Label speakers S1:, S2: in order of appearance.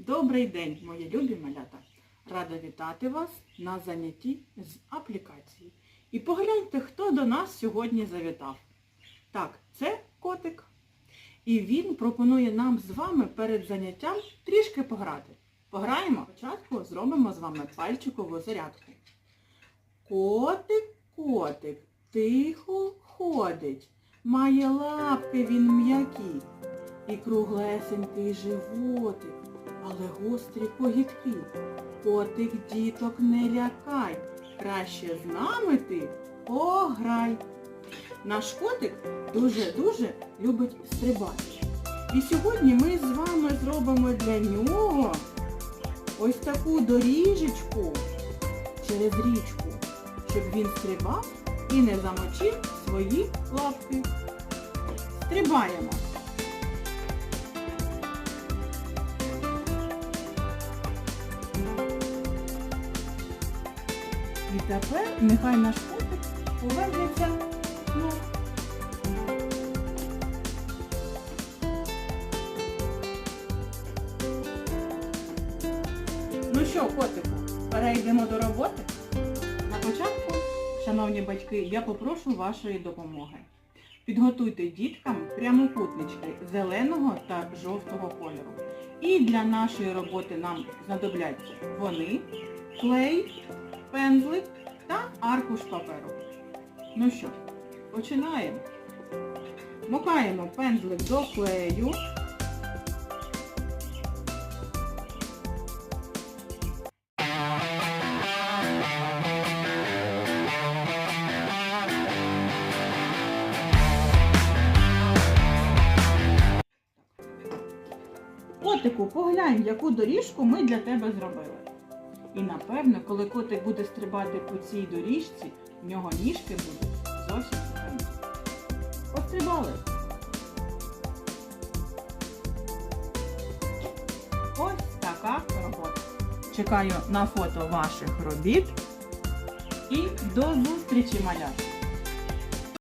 S1: Добрий день, мої любі малята! Рада вітати вас на занятті з аплікації. І погляньте, хто до нас сьогодні завітав. Так, це котик. І він пропонує нам з вами перед заняттям трішки пограти. Пограємо? Спочатку зробимо з вами пальчикову зарядку. Котик, котик, тихо ходить. Має лапки він м'які. І круглесенький животик, але гострі когітки. Котик діток не лякай, краще з нами ти пограй. Наш котик дуже-дуже любить стрибати. І сьогодні ми з вами зробимо для нього ось таку доріжечку через річку, щоб він стрибав і не замочив свої лапки. Стрибаємо. І тепер нехай наш котик повернеться знов. Ну що, котику, перейдемо до роботи? На початку, шановні батьки, я попрошу вашої допомоги. Підготуйте діткам прямокутнички зеленого та жовтого кольору. І для нашої роботи нам знадобляться вони, клей, пензлик та аркуш паперу. Ну що, починаємо. Мокаємо пензлик до клею. Котику, поглянь, яку доріжку ми для тебе зробили. І напевно, коли котик буде стрибати по цій доріжці, в нього ніжки будуть зовсім сухенькі. Пострибали. Ось така робота. Чекаю на фото ваших робіт. І до зустрічі, малята!